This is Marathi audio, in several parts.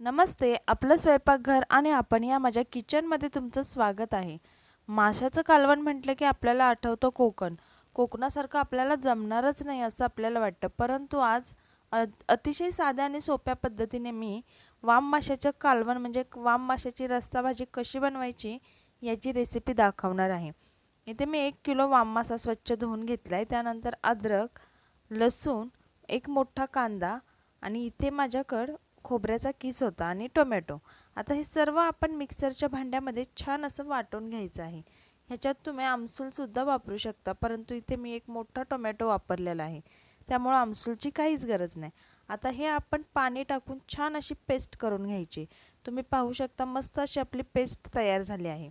नमस्ते आपलं स्वयंपाकघर आणि आपण या माझ्या किचनमध्ये तुमचं स्वागत आहे. माशाचं कालवण म्हटलं की आपल्याला आठवतं कोकण. कोकणासारखं आपल्याला जमणारच नाही असं आपल्याला वाटतं. परंतु आज अतिशय साध्या आणि सोप्या पद्धतीने मी वाम माशाचं कालवण म्हणजे वाम माशाची रस्ता भाजी कशी बनवायची याची रेसिपी दाखवणार आहे. इथे मी एक किलो वाम मासा स्वच्छ धुवून घेतला आहे त्यानंतर अद्रक लसूण एक मोठा कांदा आणि इथे माझ्याकडं खोबऱ्याचा किस होता आणि टोमॅटो. आता हे सर्व आपण मिक्सरच्या भांड्यामध्ये छान असं वाटून घ्यायचं आहे. ह्याच्यात तुम्ही आमसूलसुद्धा वापरू शकता परंतु इथे मी एक मोठा टोमॅटो वापरलेला आहे. त्यामुळं आमसूलची काहीच गरज नाही. आता हे आपण पाणी टाकून छान अशी पेस्ट करून घ्यायची. तुम्ही पाहू शकता मस्त अशी आपली पेस्ट तयार झाली आहे.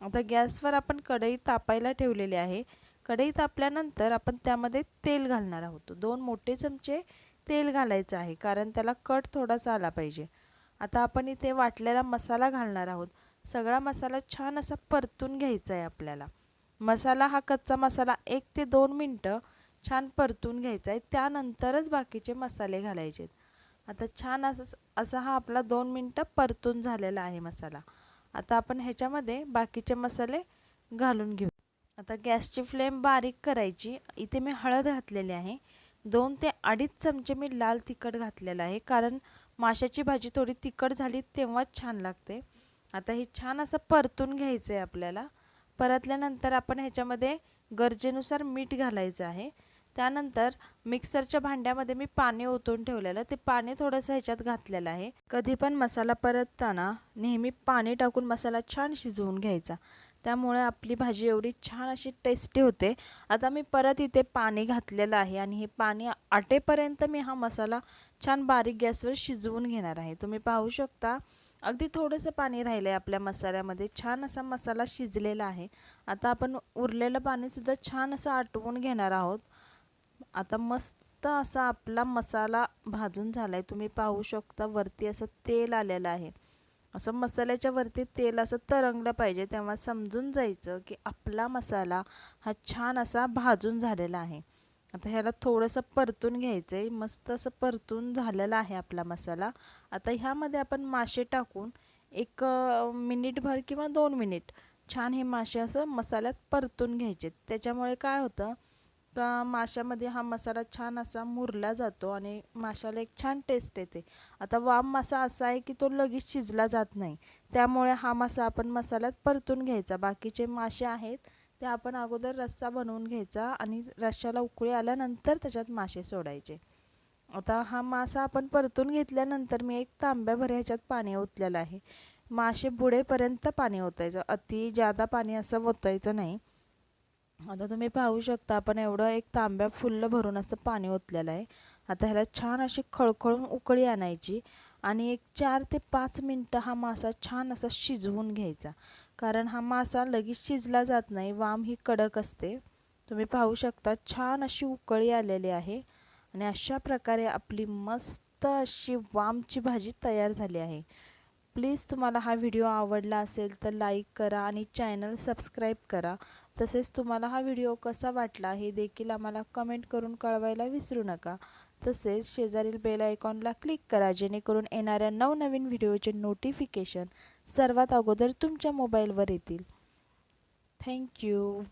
आता गॅसवर आपण कढई तापायला ठेवलेली आहे. कढई तापल्यानंतर आपण त्यामध्ये तेल घालणार आहोत. दोन मोठे चमचे तेल घालायचं आहे कारण त्याला कट थोडासा आला पाहिजे. आता आपण इथे वाटलेला मसाला घालणार आहोत. सगळा मसाला छान असा परतून घ्यायचा आहे आपल्याला. मसाला हा कच्चा मसाला एक ते दोन मिनटं छान परतून घ्यायचा आहे. त्यानंतरच बाकीचे मसाले घालायचे आता छान असं असा हा आपला दोन मिनटं परतून झालेला आहे मसाला. आता आपण ह्याच्यामध्ये बाकीचे मसाले घालून घेऊ. आता गॅसची फ्लेम बारीक करायची. इथे मी हळद घातलेली आहे. दोन ते अडीच चमचे मी लाल तिखट घातलेलं आहे कारण माशाची भाजी थोडी तिखट झाली तेव्हाच छान लागते. आता हे छान असं परतून घ्यायचं आहे आपल्याला. परतल्यानंतर आपण ह्याच्यामध्ये गरजेनुसार मीठ घालायचं आहे. त्यानंतर मिक्सरच्या भांड्यामध्ये मी पाणी ओतून ठेवलेलं ते पाणी थोडंसं ह्याच्यात घातलेलं आहे. कधी पण मसाला परतताना नेहमी पाणी टाकून मसाला छान शिजवून घ्यायचा. त्यामुळे आपली भाजी एवढी छान अशी टेस्टी होते. आता मी परत इथे पाणी घातलेलं आहे आणि हे पाणी आटेपर्यंत मी हा मसाला छान बारीक गॅसवर शिजवून घेणार आहे. तुम्ही पाहू शकता अगदी थोडंसं पाणी राहिलं आहे आपल्या मसाल्यामध्ये. छान असा मसाला शिजलेला आहे. आता आपण उरलेलं पाणीसुद्धा छान असं आटवून घेणार आहोत. आता मस्त असा आपला मसाला भाजून झाला आहे तुम्ही पाहू शकता वरती असं तेल आलेलं आहे. असं मसाल्याच्या वरती तेल असं तरंगलं पाहिजे तेव्हा समजून जायचं की आपला मसाला हा छान असा भाजून झालेला आहे. आता ह्याला थोडंसं परतून घ्यायचं आहे मस्त असं परतून झालेला आहे आपला मसाला. आता ह्यामध्ये आपण मासे टाकून एक मिनिटभर किंवा दोन मिनिट छान हे मासे असं मसाल्यात परतून घ्यायचे त्याच्यामुळे काय होतं का माशामध्ये हा मसाला छान असा मुरला जातो आणि माशाला एक छान टेस्ट येते. आता वाम मासा असा आहे की तो लगेच शिजला जात नाही. त्यामुळे हा मासा आपण मसाल्यात परतून घ्यायचा. बाकीचे मासे आहेत ते आपण अगोदर रस्सा बनवून घ्यायचा आणि रश्श्याला उकळी आल्यानंतर त्याच्यात मासे सोडायचे. आता हा मासा आपण परतून घेतल्यानंतर मी एक तांब्याभर ह्याच्यात पाणी ओतलेलं आहे. मासे बुडेपर्यंत पाणी ओतायचं. अति जादा पाणी असं ओतायचं नाही. आता तुम्ही पाहू शकता आपण एवढं एक तांब्या फुल्ल भरून असं पाणी ओतलेलं आहे. आता ह्याला छान अशी खळखळून उकळी आणायची आणि एक चार ते पाच मिनटं हा मासा छान असा शिजवून घ्यायचा. कारण हा मासा लगेच शिजला जात नाही वाम ही कडक असते. तुम्ही पाहू शकता छान अशी उकळी आलेली आहे आणि अशा प्रकारे आपली मस्त अशी वामची भाजी तयार झाली आहे. प्लीज तुम्हाला हा व्हिडिओ आवडला असेल तर लाईक करा आणि चॅनल सबस्क्राईब करा. तसेच तुम्हाला हा व्हिडिओ कसा वाटला हे देखील आम्हाला कमेंट करून कळवायला विसरू नका. तसेच शेजारील बेल आयकॉनला क्लिक करा जेणेकरून येणाऱ्या नवनवीन व्हिडिओचे नोटिफिकेशन सर्वात अगोदर तुमच्या मोबाईलवर येतील. थँक्यू